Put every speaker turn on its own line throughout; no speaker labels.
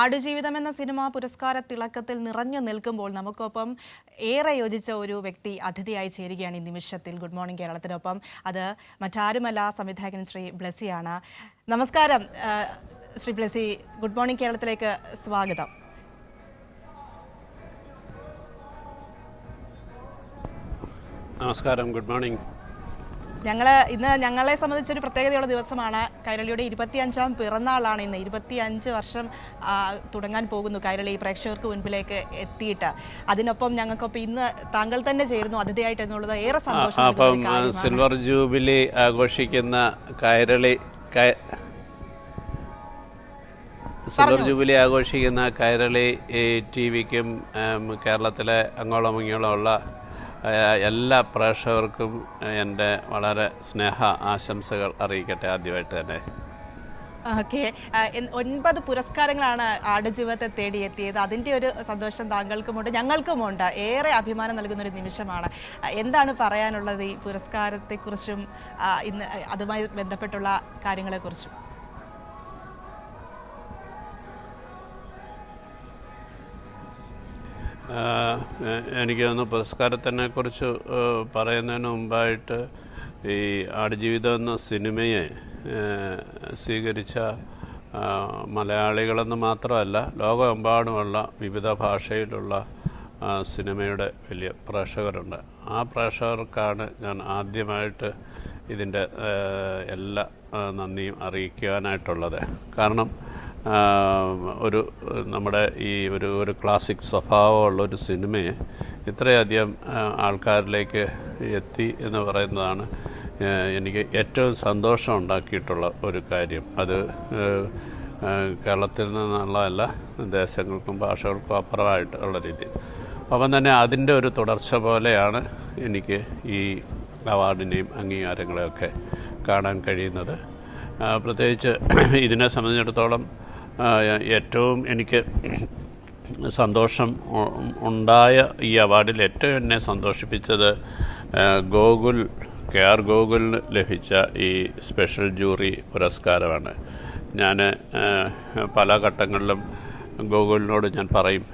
ആടുജീവിതം എന്ന സിനിമ പുരസ്കാര തിളക്കത്തിൽ നിറഞ്ഞു നിൽക്കുമ്പോൾ നമുക്കൊപ്പം ഏറെ യോജിച്ച ഒരു വ്യക്തി അതിഥിയായി ചേരുകയാണ് ഈ നിമിഷത്തിൽ. ഗുഡ് മോർണിംഗ് കേരളത്തിനൊപ്പം. അത് മറ്റാരുമല്ല സംവിധായകൻ ശ്രീ ബ്ലസിയാണ്. നമസ്കാരം. ശ്രീ ബ്ലസി ഗുഡ് മോർണിംഗ് കേരളത്തിലേക്ക് സ്വാഗതം.
നമസ്കാരം. Good morning.
ഞങ്ങൾ ഇന്ന് ഞങ്ങളെ സംബന്ധിച്ചൊരു പ്രത്യേകതയുള്ള ദിവസമാണ്. കൈരളിയുടെ ഇരുപത്തിയഞ്ചാം പിറന്നാളാണ് ഇന്ന്. ഇരുപത്തിയഞ്ച് വർഷം തുടങ്ങാൻ പോകുന്നു കൈരളി പ്രേക്ഷകർക്ക് മുൻപിലേക്ക് എത്തിയിട്ട്. അതിനൊപ്പം ഞങ്ങൾക്കൊപ്പം ഇന്ന് താങ്കൾ തന്നെ ചേരുന്നു അതിഥിയായിട്ട് എന്നുള്ളത് ഏറെ സന്തോഷം.
സിൽവർ ജൂബിലി ആഘോഷിക്കുന്ന കൈരളി സിൽവർ ജൂബിലി ആഘോഷിക്കുന്ന കൈരളി ടി വിക്കും കേരളത്തിലെ അങ്ങോളം ഇങ്ങോളം ഉള്ള എല്ലാ പ്രേക്ഷകർക്കും എന്റെ വളരെ സ്നേഹ ആശംസകൾ അറിയിക്കട്ടെ ആദ്യമായിട്ട് തന്നെ.
ഓക്കെ. ഒൻപത് പുരസ്കാരങ്ങളാണ് ആടുജീവിതത്തെ തേടിയെത്തിയത്. അതിന്റെ ഒരു സന്തോഷം താങ്കൾക്കുമുണ്ട് ഞങ്ങൾക്കുമുണ്ട്. ഏറെ അഭിമാനം നൽകുന്ന ഒരു നിമിഷമാണ്. എന്താണ് പറയാനുള്ളത് ഈ പുരസ്കാരത്തെക്കുറിച്ചും ഇന്ന് അതുമായി ബന്ധപ്പെട്ടുള്ള കാര്യങ്ങളെക്കുറിച്ചും?
എനിക്ക് തോന്നുന്നു പുരസ്കാരത്തിനെ കുറിച്ച് പറയുന്നതിന് മുമ്പായിട്ട് ഈ ആടുജീവിതം എന്ന സിനിമയെ സ്വീകരിച്ച മലയാളികളെന്ന് മാത്രമല്ല ലോകമെമ്പാടുമുള്ള വിവിധ ഭാഷയിലുള്ള സിനിമയുടെ വലിയ പ്രേക്ഷകരുണ്ട്. ആ പ്രേക്ഷകർക്കാണ് ഞാൻ ആദ്യമായിട്ട് ഇതിന്റെ എല്ലാ നന്ദിയും അറിയിക്കുവാനായിട്ടുള്ളത്. കാരണം ഒരു നമ്മുടെ ഈ ഒരു ഒരു ക്ലാസിക് സ്വഭാവമുള്ള ഒരു സിനിമയെ ഇത്രയധികം ആൾക്കാരിലേക്ക് എത്തി എന്ന് പറയുന്നതാണ് എനിക്ക് ഏറ്റവും സന്തോഷം ഉണ്ടാക്കിയിട്ടുള്ള ഒരു കാര്യം. അത് കേരളത്തിൽ നിന്നുള്ളതല്ല ദേശങ്ങൾക്കും ഭാഷകൾക്കും അപ്പുറമായിട്ടുള്ള രീതി രീതിയിൽ. അപ്പം തന്നെ അതിന്റെ ഒരു തുടർച്ച പോലെയാണ് എനിക്ക് ഈ അവാർഡിനെയും അംഗീകാരങ്ങളെയൊക്കെ കാണാൻ കഴിയുന്നത്. പ്രത്യേകിച്ച് ഇതിനെ സംബന്ധിച്ചിടത്തോളം ഏറ്റവും എനിക്ക് സന്തോഷം ഉണ്ടായ ഈ അവാർഡിൽ ഏറ്റവും എന്നെ സന്തോഷിപ്പിച്ചത് ഗോകുൽ കെ ആർ ഗോകുലിന് ലഭിച്ച ഈ സ്പെഷ്യൽ ജൂറി പുരസ്കാരമാണ്. ഞാൻ പല ഘട്ടങ്ങളിലും ഗോകുലിനോട് ഞാൻ പറയും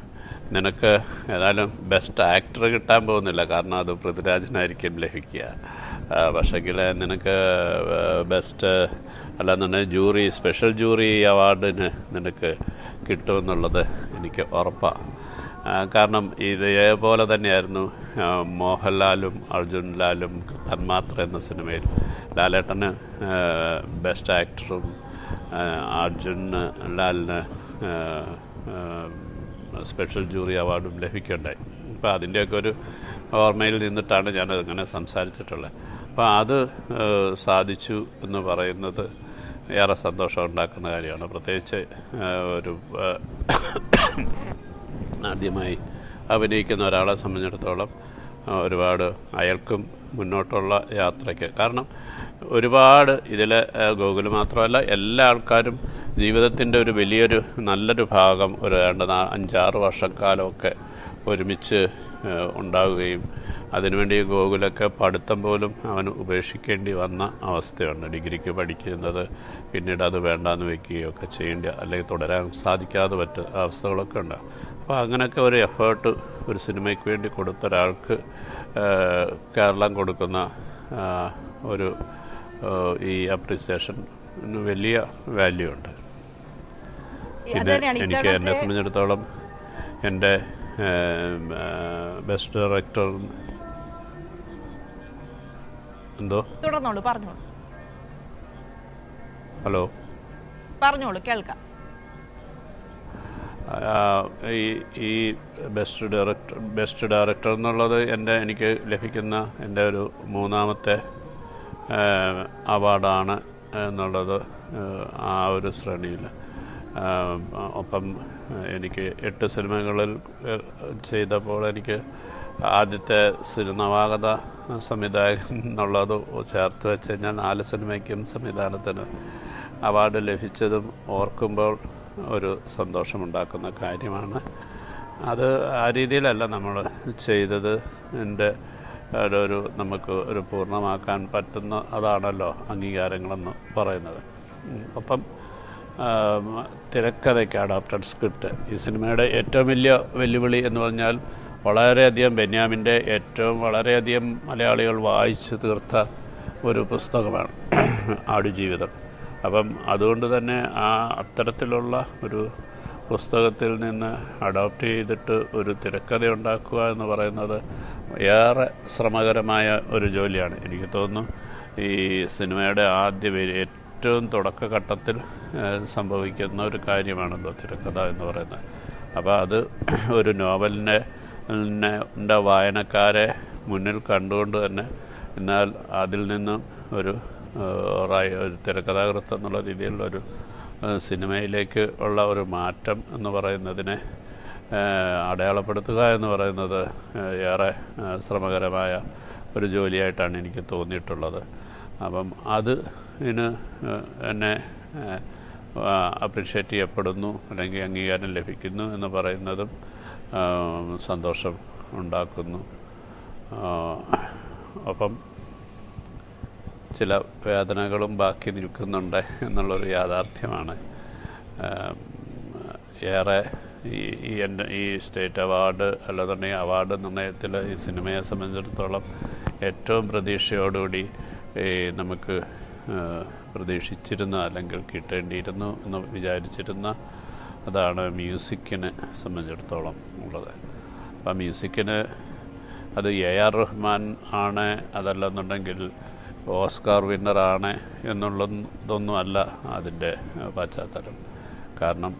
നിനക്ക് ഏതായാലും ബെസ്റ്റ് ആക്ടർ കിട്ടാൻ പോകുന്നില്ല കാരണം അത് പൃഥ്വിരാജിനായിരിക്കും ലഭിക്കുക. പക്ഷെങ്കിൽ നിനക്ക് ബെസ്റ്റ് അല്ലാന്നുണ്ടെങ്കിൽ ജൂറി സ്പെഷ്യൽ ജൂറി അവാർഡിന് നിനക്ക് കിട്ടുമെന്നുള്ളത് എനിക്ക് ഉറപ്പാണ് കാരണം ഇതേപോലെ തന്നെയായിരുന്നു മോഹൻലാലും അർജുൻ ലാലും തന്മാത്ര എന്ന സിനിമയിൽ. ലാലേട്ടന് ബെസ്റ്റ് ആക്ടറും അർജുൻ ലാലിന് സ്പെഷ്യൽ ജൂറി അവാർഡും ലഭിക്കുകയുണ്ടായി. അപ്പോൾ അതിന്റെയൊക്കെ ഒരു ഓർമ്മയിൽ നിന്നിട്ടാണ് ഞാനതിങ്ങനെ സംസാരിച്ചിട്ടുള്ളത്. അപ്പോൾ അത് സാധിച്ചു എന്ന് പറയുന്നത് ഏറെ സന്തോഷം ഉണ്ടാക്കുന്ന കാര്യമാണ്. പ്രത്യേകിച്ച് ഒരു ആദ്യമായി അഭിനയിക്കുന്ന ഒരാളെ സംബന്ധിച്ചിടത്തോളം ഒരുപാട് അയാൾക്കും മുന്നോട്ടുള്ള യാത്രയ്ക്ക്. കാരണം ഒരുപാട് ഇതിൽ ഗൂഗിൾ മാത്രമല്ല എല്ലാ ആൾക്കാരും ജീവിതത്തിന്റെ ഒരു വലിയൊരു നല്ലൊരു ഭാഗം ഒരു രണ്ട് അഞ്ചാറ് വർഷക്കാലമൊക്കെ ഒരുമിച്ച് ഉണ്ടാവുകയും അതിനുവേണ്ടി ഗോകുലൊക്കെ പഠിത്തം പോലും അവൻ ഉപേക്ഷിക്കേണ്ടി വന്ന അവസ്ഥയുണ്ട്. ഡിഗ്രിക്ക് പഠിക്കുന്നത് പിന്നീട് അത് വേണ്ടാന്ന് ഒക്കെ ചെയ്യേണ്ട അല്ലെങ്കിൽ തുടരാൻ സാധിക്കാതെ പറ്റ അവസ്ഥകളൊക്കെ ഉണ്ട്. അപ്പോൾ അങ്ങനെയൊക്കെ ഒരു എഫേർട്ട് ഒരു സിനിമയ്ക്ക് വേണ്ടി കൊടുത്ത ഒരാൾക്ക് കേരളം കൊടുക്കുന്ന ഒരു ഈ അപ്രീസിയേഷൻ വലിയ വാല്യൂ ഉണ്ട്. പിന്നെ എനിക്ക് എന്നെ സംബന്ധിച്ചിടത്തോളം എന്റെ ബെസ്റ്റ് ഡയറക്ടർ എന്തോ?
തുടർന്നോളൂ പറഞ്ഞോളൂ.
ഹലോ?
പറഞ്ഞോളൂ കേൾക്കാം.
ഈ ഈ ബെസ്റ്റ് ഡയറക്ടർ ബെസ്റ്റ് ഡയറക്ടർ എന്നുള്ളത് എന്റെ എനിക്ക് ലഭിക്കുന്ന എന്റെ ഒരു മൂന്നാമത്തെ അവാർഡാണ് എന്നുള്ളത് ആ ഒരു ശ്രേണിയിൽ. ഒപ്പം എനിക്ക് എട്ട് സിനിമകളിൽ ചെയ്തപ്പോൾ എനിക്ക് ആദ്യത്തെ നവാഗത സംവിധായകൻ എന്നുള്ളത് ചേർത്ത് വെച്ച് കഴിഞ്ഞാൽ നാല് സിനിമയ്ക്കും സംവിധാനത്തിന് അവാർഡ് ലഭിച്ചതും ഓർക്കുമ്പോൾ ഒരു സന്തോഷമുണ്ടാക്കുന്ന കാര്യമാണ് അത് ആ രീതിയിലല്ല നമ്മൾ ചെയ്തത് എന്റെ ഒരു നമുക്ക് ഒരു പൂർണമാക്കാൻ പറ്റുന്ന അതാണല്ലോ അംഗീകാരങ്ങളെന്ന് പറയുന്നത് ഉം. തിരക്കഥയ്ക്ക് അഡാപ്റ്റഡ് സ്ക്രിപ്റ്റ് ഈ സിനിമയുടെ ഏറ്റവും വലിയ വെല്ലുവിളി എന്ന് പറഞ്ഞാൽ വളരെയധികം ബെന്യാമിന്റെ ഏറ്റവും വളരെയധികം മലയാളികൾ വായിച്ചു തീർത്ത ഒരു പുസ്തകമാണ് ആടുജീവിതം. അപ്പം അതുകൊണ്ട് തന്നെ ആ അത്തരത്തിലുള്ള ഒരു പുസ്തകത്തിൽ നിന്ന് അഡോപ്റ്റ് ചെയ്തിട്ട് ഒരു തിരക്കഥ ഉണ്ടാക്കുക എന്ന് പറയുന്നത് ഏറെ ശ്രമകരമായ ഒരു ജോലിയാണ്. എനിക്ക് തോന്നുന്നു ഈ സിനിമയുടെ ആദ്യ പേര് ഏറ്റവും തുടക്കഘട്ടത്തിൽ സംഭവിക്കുന്ന ഒരു കാര്യമാണല്ലോ തിരക്കഥ എന്ന് പറയുന്നത്. അപ്പോൾ അത് ഒരു നോവലിനെ എന്റെ വായനക്കാരെ മുന്നിൽ കണ്ടുകൊണ്ട് തന്നെ എന്നാൽ അതിൽ നിന്നും ഒരു ഒരു തിരക്കഥാകൃത്ത് എന്നുള്ള രീതിയിലുള്ള ഒരു സിനിമയിലേക്ക് ഉള്ള ഒരു മാറ്റം എന്ന് പറയുന്നതിനെ അടയാളപ്പെടുത്തുക എന്ന് പറയുന്നത് ഏറെ ശ്രമകരമായ ഒരു ജോലിയായിട്ടാണ് എനിക്ക് തോന്നിയിട്ടുള്ളത്. അപ്പം അത് ഇതിന് എന്നെ അപ്രിഷ്യേറ്റ് ചെയ്യപ്പെടുന്നു അല്ലെങ്കിൽ അംഗീകാരം ലഭിക്കുന്നു എന്ന് പറയുന്നതും സന്തോഷം ഉണ്ടാക്കുന്നു. ഒപ്പം ചില വേദനകളും ബാക്കി നിൽക്കുന്നുണ്ട് എന്നുള്ളൊരു യാഥാർത്ഥ്യമാണ്. ഏറെ ഈ എന്റെ ഈ സ്റ്റേറ്റ് അവാർഡ് അല്ലാന്നുണ്ടെങ്കിൽ അവാർഡ് നിർണയത്തിൽ ഈ സിനിമയെ സംബന്ധിച്ചിടത്തോളം ഏറ്റവും പ്രതീക്ഷയോടുകൂടി നമുക്ക് പ്രതീക്ഷിച്ചിരുന്ന അല്ലെങ്കിൽ കിട്ടേണ്ടിയിരുന്നു എന്ന് വിചാരിച്ചിരുന്ന അതാണ് മ്യൂസിക്കിനെ സംബന്ധിച്ചിടത്തോളം ഉള്ളത്. അപ്പം മ്യൂസിക്കിന് അത് എ ആർ റഹ്മാൻ ആണ് അതല്ലെന്നുണ്ടെങ്കിൽ ഓസ്കാർ വിന്നറാണ് എന്നുള്ളതൊന്നും അല്ല അതിന്റെ പശ്ചാത്തലം. കാരണം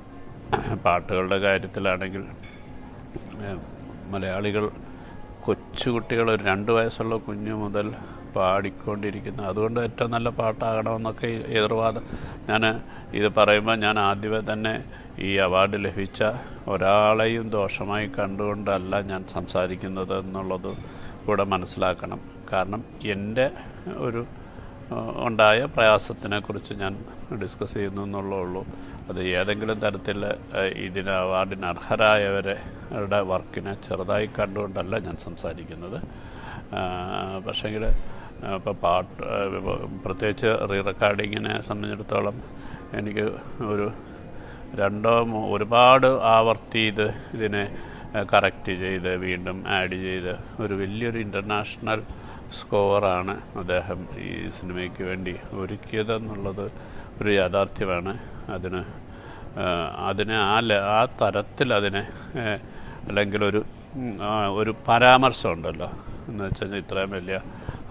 പാട്ടുകളുടെ കാര്യത്തിലാണെങ്കിൽ മലയാളികൾ കൊച്ചുകുട്ടികൾ ഒരു രണ്ട് വയസ്സുള്ള കുഞ്ഞു മുതൽ പാടിക്കൊണ്ടിരിക്കുന്ന അതുകൊണ്ട് ഏറ്റവും നല്ല പാട്ടാകണമെന്നൊക്കെ എതിർവാദം. ഞാൻ ഇത് പറയുമ്പോൾ ഞാൻ ആദ്യമേ തന്നെ ഈ അവാർഡ് ലഭിച്ച ഒരാളെയും ദോഷമായി കണ്ടുകൊണ്ടല്ല ഞാൻ സംസാരിക്കുന്നത് എന്നുള്ളത് കൂടെ മനസ്സിലാക്കണം. കാരണം എന്റെ ഒരു ഉണ്ടായ പ്രയാസത്തിനെ കുറിച്ച് ഞാൻ ഡിസ്കസ് ചെയ്യുന്നു എന്നുള്ളൂ അത് ഏതെങ്കിലും തരത്തിൽ ഇതിന് അവാർഡിന് അർഹരായവരെ വർക്കിനെ ചെറുതായി കണ്ടുകൊണ്ടല്ല ഞാൻ സംസാരിക്കുന്നത്. പക്ഷേങ്കിൽ ഇപ്പോൾ പാട്ട് പ്രത്യേകിച്ച് റീ റെക്കോർഡിങ്ങിനെ സംബന്ധിച്ചിടത്തോളം എനിക്ക് ഒരു രണ്ടോ ഒരുപാട് ആവർത്തി ഇത് ഇതിനെ കറക്റ്റ് ചെയ്ത് വീണ്ടും ആഡ് ചെയ്ത് ഒരു വലിയൊരു ഇന്റർനാഷണൽ സ്കോറാണ് അദ്ദേഹം ഈ സിനിമയ്ക്ക് വേണ്ടി ഒരുക്കിയതെന്നുള്ളത് ഒരു യാഥാർത്ഥ്യമാണ്. അതിന് അതിനെ ആ ആ തരത്തിൽ അതിനെ അല്ലെങ്കിൽ ഒരു ഒരു പരാമർശമുണ്ടല്ലോ. എന്ന് വെച്ചാൽ ഇത്രയും വലിയ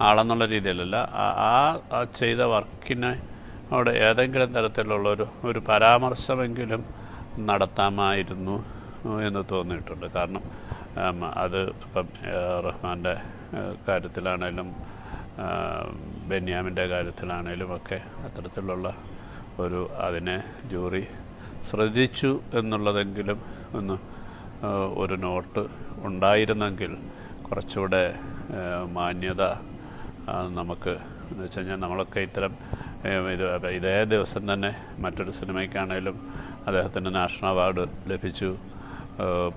ആളെന്നുള്ള രീതിയിലല്ല. ആ- ചെയ്ത വർക്കിനെ അവിടെ ഏതെങ്കിലും തരത്തിലുള്ള ഒരു ഒരു പരാമർശമെങ്കിലും നടത്താമായിരുന്നു എന്ന് തോന്നിയിട്ടുണ്ട്. കാരണം അത് ഇപ്പം റഹ്മാന്റെ കാര്യത്തിലാണേലും ബെന്യാമിന്റെ കാര്യത്തിലാണേലും ഒക്കെ അത്തരത്തിലുള്ള ഒരു അതിനെ ജൂറി ശ്രദ്ധിച്ചു എന്നുള്ളതെങ്കിലും ഒന്ന് ഒരു നോട്ട് ഉണ്ടായിരുന്നെങ്കിൽ കുറച്ചുകൂടെ മാന്യത നമുക്ക് എന്ന് വെച്ച് കഴിഞ്ഞാൽ നമ്മളൊക്കെ ഇത്തരം ഇത് ഇതേ ദിവസം തന്നെ മറ്റൊരു സിനിമയ്ക്കാണേലും അദ്ദേഹത്തിന് നാഷണൽ അവാർഡ് ലഭിച്ചു.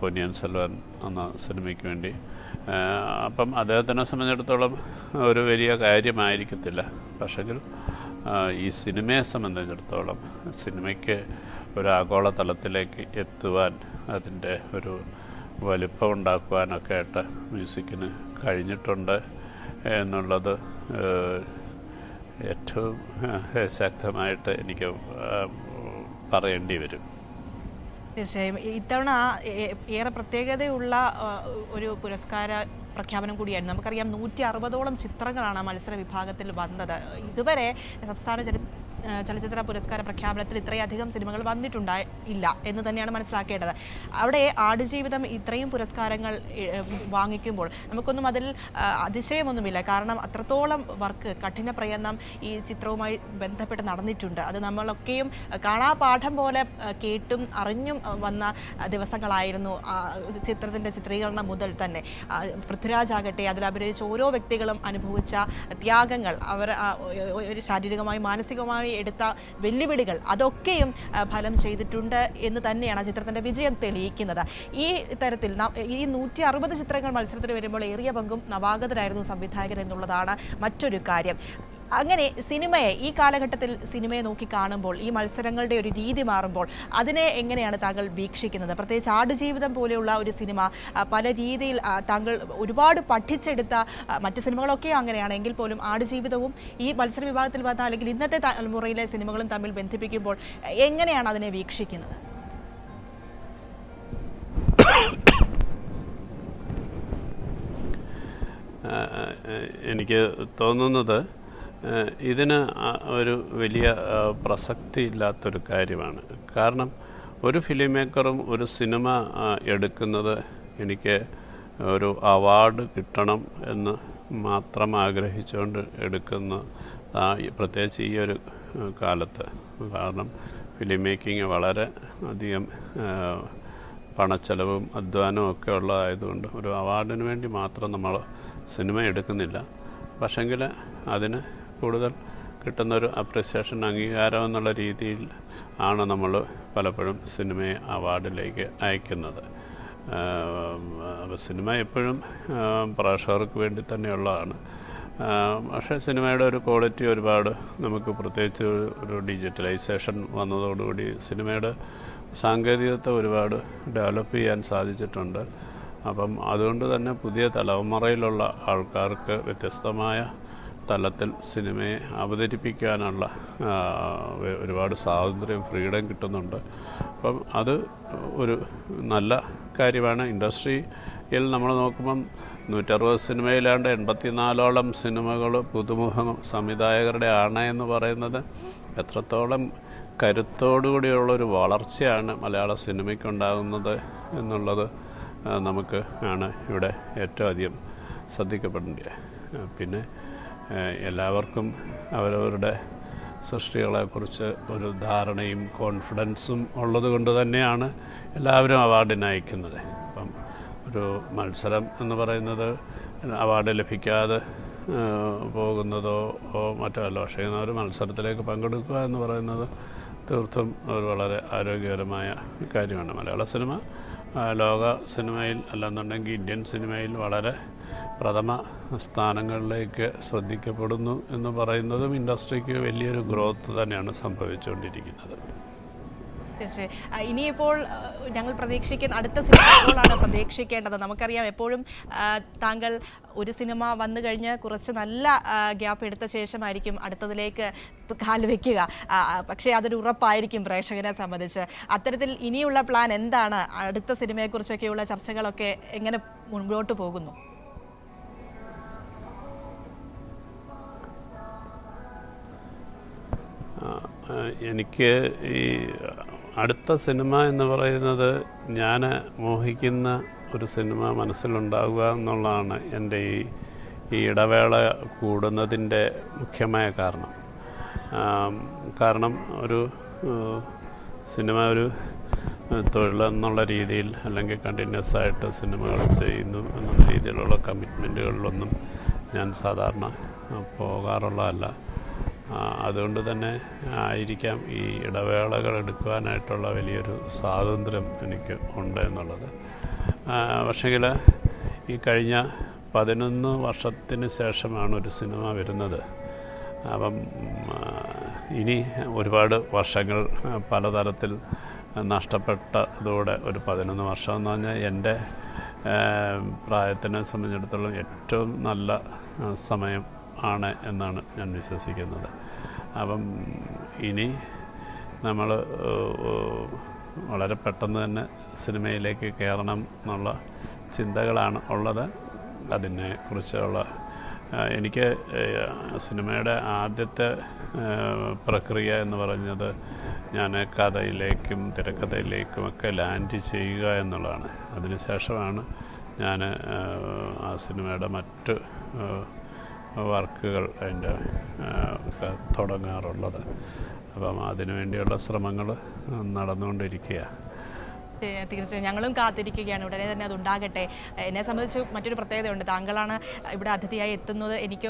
പൊന്നിയൻ സെൽവൻ എന്ന സിനിമയ്ക്ക് വേണ്ടി. അപ്പം അദ്ദേഹത്തിനെ സംബന്ധിച്ചിടത്തോളം ഒരു വലിയ കാര്യമായിരിക്കത്തില്ല. പക്ഷെങ്കിൽ ഈ സിനിമയെ സംബന്ധിച്ചിടത്തോളം സിനിമയ്ക്ക് ഒരു ആഗോള തലത്തിലേക്ക് എത്തുവാൻ അതിന്റെ ഒരു വലിപ്പം ഉണ്ടാക്കുവാനൊക്കെ ആയിട്ട് മ്യൂസിക്കിന് കഴിഞ്ഞിട്ടുണ്ട്. എന്നുള്ളത് ഏറ്റവും ശക്തമായിട്ട് എനിക്ക് പറയേണ്ടി വരും.
തീർച്ചയായും. ഇത്തവണ ഏറെ പ്രത്യേകതയുള്ള ഒരു പുരസ്കാര പ്രഖ്യാപനം കൂടിയായിരുന്നു. നമുക്കറിയാം നൂറ്റി അറുപതോളം ചിത്രങ്ങളാണ് മത്സര വിഭാഗത്തിൽ വന്നത്. ഇതുവരെ സംസ്ഥാന ചരി ചലച്ചിത്ര പുരസ്കാര പ്രഖ്യാപനത്തിൽ ഇത്രയധികം സിനിമകൾ വന്നിട്ടുണ്ടായി ഇല്ല എന്ന് തന്നെയാണ് മനസ്സിലാക്കേണ്ടത്. അവിടെ ആടുജീവിതം ഇത്രയും പുരസ്കാരങ്ങൾ വാങ്ങിക്കുമ്പോൾ നമുക്കൊന്നും അതിൽ അതിശയമൊന്നുമില്ല. കാരണം അത്രത്തോളം വർക്ക് കഠിന പ്രയത്നം ഈ ചിത്രവുമായി ബന്ധപ്പെട്ട് നടന്നിട്ടുണ്ട്. അത് നമ്മളൊക്കെയും കാണാപാഠം പോലെ കേട്ടും അറിഞ്ഞും വന്ന ദിവസങ്ങളായിരുന്നു ചിത്രത്തിന്റെ ചിത്രീകരണം മുതൽ തന്നെ. പൃഥ്വിരാജ് ആകട്ടെ അതിൽ അഭിനയിച്ച ഓരോ വ്യക്തികളും അനുഭവിച്ച ത്യാഗങ്ങൾ. അവർ ശാരീരികമായി മാനസികമായി എടുത്ത വെല്ലുവിളികൾ അതൊക്കെയും ഫലം ചെയ്തിട്ടുണ്ട് എന്ന് തന്നെയാണ് ആ ചിത്രത്തിന്റെ വിജയം തെളിയിക്കുന്നത്. ഈ തരത്തിൽ ഈ നൂറ്റി അറുപത് ചിത്രങ്ങൾ മത്സരത്തിൽ വരുമ്പോൾ ഏറിയ പങ്കും നവാഗതരായിരുന്നു സംവിധായകൻ എന്നുള്ളതാണ് മറ്റൊരു കാര്യം. അങ്ങനെ സിനിമയെ ഈ കാലഘട്ടത്തിൽ സിനിമയെ നോക്കി കാണുമ്പോൾ ഈ മത്സരങ്ങളുടെ ഒരു രീതി മാറുമ്പോൾ അതിനെ എങ്ങനെയാണ് താങ്കൾ വീക്ഷിക്കുന്നത്? പ്രത്യേകിച്ച് ആടുജീവിതം പോലെയുള്ള ഒരു സിനിമ പല രീതിയിൽ താങ്കൾ ഒരുപാട് പഠിച്ചെടുത്ത മറ്റു സിനിമകളൊക്കെ അങ്ങനെയാണ്. എങ്കിൽ പോലും ആടുജീവിതവും ഈ മത്സര വിഭാഗത്തിൽ വന്ന അല്ലെങ്കിൽ ഇന്നത്തെ തലമുറയിലെ സിനിമകളും തമ്മിൽ ബന്ധിപ്പിക്കുമ്പോൾ എങ്ങനെയാണ് അതിനെ വീക്ഷിക്കുന്നത്?
എനിക്ക് തോന്നുന്നത് ഇതിന് ഒരു വലിയ പ്രസക്തി ഇല്ലാത്തൊരു കാര്യമാണ്. കാരണം ഒരു ഫിലിം മേക്കറും ഒരു സിനിമ എടുക്കുന്നത് എനിക്ക് ഒരു അവാർഡ് കിട്ടണം എന്ന് മാത്രം ആഗ്രഹിച്ചുകൊണ്ട് എടുക്കുന്ന പ്രത്യേകിച്ച് ഈ ഒരു കാലത്ത്. കാരണം ഫിലിം മേക്കിംഗ് വളരെ അധികം പണച്ചെലവും അധ്വാനവും ഒക്കെ ഉള്ളതായതുകൊണ്ട് ഒരു അവാർഡിന് വേണ്ടി മാത്രം നമ്മൾ സിനിമ എടുക്കുന്നില്ല. പക്ഷെങ്കിൽ അതിന് കൂടുതൽ കിട്ടുന്നൊരു അപ്രിസിയേഷൻ അംഗീകാരം എന്നുള്ള രീതിയിൽ ആണ് നമ്മൾ പലപ്പോഴും സിനിമയെ അവാർഡിലേക്ക് അയക്കുന്നത്. സിനിമ എപ്പോഴും പ്രേക്ഷകർക്ക് വേണ്ടി തന്നെയുള്ളതാണ്. പക്ഷേ സിനിമയുടെ ഒരു ക്വാളിറ്റി ഒരുപാട് നമുക്ക് പ്രത്യേകിച്ച് ഒരു ഡിജിറ്റലൈസേഷൻ വന്നതോടുകൂടി സിനിമയുടെ സാങ്കേതികത്വം ഒരുപാട് ഡെവലപ്പ് ചെയ്യാൻ സാധിച്ചിട്ടുണ്ട്. അപ്പം അതുകൊണ്ട് തന്നെ പുതിയ തലമുറയിലുള്ള ആൾക്കാർക്ക് വ്യത്യസ്തമായ തലത്തിൽ സിനിമയെ അവതരിപ്പിക്കാനുള്ള ഒരുപാട് സ്വാതന്ത്ര്യം ഫ്രീഡം കിട്ടുന്നുണ്ട്. അപ്പം അത് ഒരു നല്ല കാര്യമാണ്. ഇൻഡസ്ട്രിയിൽ നമ്മൾ നോക്കുമ്പം നൂറ്ററുപത് സിനിമയിലാണ്ട് എൺപത്തിനാലോളം സിനിമകൾ പുതുമുഖ സംവിധായകരുടെ ആണ് എന്ന് പറയുന്നത് എത്രത്തോളം കരുത്തോടുകൂടിയുള്ളൊരു വളർച്ചയാണ് മലയാള സിനിമയ്ക്കുണ്ടാകുന്നത് എന്നുള്ളത് നമുക്ക് ആണ് ഇവിടെ ഏറ്റവും അധികം ശ്രദ്ധിക്കപ്പെടേണ്ടത് പിന്നെ എല്ലാവർക്കും അവരവരുടെ സൃഷ്ടികളെക്കുറിച്ച് ഒരു ധാരണയും കോൺഫിഡൻസും ഉള്ളത് കൊണ്ട് തന്നെയാണ് എല്ലാവരും അവാർഡിന് അയക്കുന്നത്. അപ്പം ഒരു മത്സരം എന്ന് പറയുന്നത് അവാർഡ് ലഭിക്കാതെ പോകുന്നതോ മറ്റോ അല്ല. പക്ഷേ ഒരു മത്സരത്തിലേക്ക് പങ്കെടുക്കുക എന്ന് പറയുന്നത് തീർത്തും ഒരു വളരെ ആരോഗ്യകരമായ കാര്യമാണ്. മലയാള സിനിമ ലോക സിനിമയിൽ അല്ലെന്നുണ്ടെങ്കിൽ ഇന്ത്യൻ സിനിമയിൽ വളരെ പ്രഥമ സ്ഥാനങ്ങളിലേക്ക് ശ്രദ്ധിക്കപ്പെടുന്നു എന്ന് പറയുന്നതും ഇൻഡസ്ട്രിക്ക് വലിയൊരു ഗ്രോത്ത് തന്നെയാണ് സംഭവിച്ചുകൊണ്ടിരിക്കുന്നത്.
ഇനിയിപ്പോൾ ഞങ്ങൾ പ്രതീക്ഷിക്കുന്ന അടുത്ത സിനിമകളാണ് പ്രതീക്ഷിക്കേണ്ടത്. നമുക്കറിയാം എപ്പോഴും താങ്കൾ ഒരു സിനിമ വന്നു കഴിഞ്ഞ് കുറച്ച് നല്ല ഗ്യാപ്പ് എടുത്ത ശേഷമായിരിക്കും അടുത്തതിലേക്ക് കാൽ വെക്കുക. പക്ഷേ അതൊരു ഉറപ്പായിരിക്കും പ്രേക്ഷകരെ സംബന്ധിച്ച്. അത്തരത്തിൽ ഇനിയുള്ള പ്ലാൻ എന്താണ്? അടുത്ത സിനിമയെക്കുറിച്ചൊക്കെയുള്ള ചർച്ചകളൊക്കെ എങ്ങനെ മുൻപോട്ട് പോകുന്നു?
എനിക്ക് ഈ അടുത്ത സിനിമ എന്ന് പറയുന്നത് ഞാൻ മോഹിക്കുന്ന ഒരു സിനിമ മനസ്സിലുണ്ടാവുക എന്നുള്ളതാണ് എന്റെ ഈ ഈ ഇടവേള കൂടുന്നതിന്റെ മുഖ്യമായ കാരണം. കാരണം ഒരു സിനിമ ഒരു തൊഴിലെന്നുള്ള രീതിയിൽ അല്ലെങ്കിൽ കണ്ടിന്യൂസ് ആയിട്ട് സിനിമകൾ ചെയ്യുന്നു എന്നുള്ള രീതിയിലുള്ള കമ്മിറ്റ്മെന്റുകളിലൊന്നും ഞാൻ സാധാരണ പോകാറുള്ളതല്ല. അതുകൊണ്ട് തന്നെ ആയിരിക്കാം ഈ ഇടവേളകൾ എടുക്കുവാനായിട്ടുള്ള വലിയൊരു സ്വാതന്ത്ര്യം എനിക്ക് ഉണ്ട് എന്നുള്ളത്. പക്ഷേങ്കിൽ ഈ കഴിഞ്ഞ പതിനൊന്ന് വർഷത്തിന് ശേഷമാണ് ഒരു സിനിമ വരുന്നത്. അപ്പം ഇനി ഒരുപാട് വർഷങ്ങൾ പലതരത്തിൽ നഷ്ടപ്പെട്ടതോടെ ഒരു പതിനൊന്ന് വർഷം എന്ന് പറഞ്ഞാൽ എന്റെ പ്രായത്തിനെ സംബന്ധിച്ചിടത്തോളം ഏറ്റവും നല്ല സമയം ആണ് എന്നാണ് ഞാൻ വിശ്വസിക്കുന്നത്. അപ്പം ഇനി നമ്മൾ വളരെ പെട്ടെന്ന് തന്നെ സിനിമയിലേക്ക് കയറണം എന്നുള്ള ചിന്തകളാണ് ഉള്ളത്. അതിനെ കുറിച്ചുള്ള എനിക്ക് സിനിമയുടെ ആദ്യത്തെ പ്രക്രിയ എന്ന് പറഞ്ഞത് ഞാൻ കഥയിലേക്കും തിരക്കഥയിലേക്കുമൊക്കെ ലാൻഡ് ചെയ്യുക എന്നുള്ളതാണ്. അതിനുശേഷമാണ് ഞാൻ ആ സിനിമയുടെ മറ്റ് വർക്കുകൾ അതിന്റെ ഒക്കെ തുടങ്ങാറുള്ളത്. അപ്പം അതിനുവേണ്ടിയുള്ള ശ്രമങ്ങൾ നടന്നുകൊണ്ടിരിക്കുകയാണ്.
തീർച്ചയായും ഞങ്ങളും കാത്തിരിക്കുകയാണ്. ഉടനെ തന്നെ അത് ഉണ്ടാകട്ടെ. എന്നെ സംബന്ധിച്ച് മറ്റൊരു പ്രത്യേകതയുണ്ട്. താങ്കളാണ് ഇവിടെ അതിഥിയായി എത്തുന്നത്. എനിക്ക്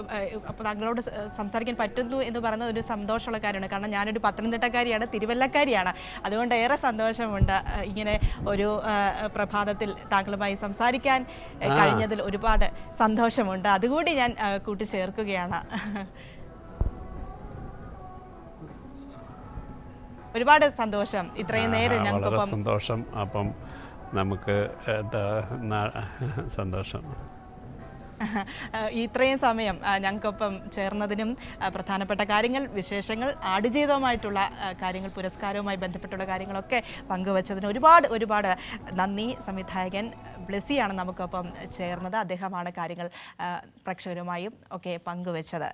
അപ്പോൾ താങ്കളോട് സംസാരിക്കാൻ പറ്റുന്നു എന്ന് പറയുന്നത് ഒരു സന്തോഷമുള്ള കാര്യമാണ്. കാരണം ഞാനൊരു പത്തനംതിട്ടക്കാരിയാണ് തിരുവല്ലക്കാരിയാണ്. അതുകൊണ്ട് ഏറെ സന്തോഷമുണ്ട് ഇങ്ങനെ ഒരു പ്രഭാതത്തിൽ താങ്കളുമായി സംസാരിക്കാൻ കഴിഞ്ഞതിൽ ഒരുപാട് സന്തോഷമുണ്ട്. അതുകൂടി ഞാൻ കൂട്ടിച്ചേർക്കുകയാണ്. ഒരുപാട് സന്തോഷം. ഇത്രയും നേരം ഞങ്ങൾക്ക്
സന്തോഷം. അപ്പം നമുക്ക് സന്തോഷം.
ഇത്രയും സമയം ഞങ്ങൾക്കൊപ്പം ചേർന്നതിനും പ്രധാനപ്പെട്ട കാര്യങ്ങൾ വിശേഷങ്ങൾ ആടുജീവിതവുമായിട്ടുള്ള കാര്യങ്ങൾ പുരസ്കാരവുമായി ബന്ധപ്പെട്ടുള്ള കാര്യങ്ങളൊക്കെ പങ്കുവച്ചതിന് ഒരുപാട് ഒരുപാട് നന്ദി. സംവിധായകൻ ബ്ലെസിയാണ് നമുക്കൊപ്പം ചേർന്നത്. അദ്ദേഹമാണ് കാര്യങ്ങൾ പ്രേക്ഷകരുമായും ഒക്കെ പങ്കുവച്ചത്.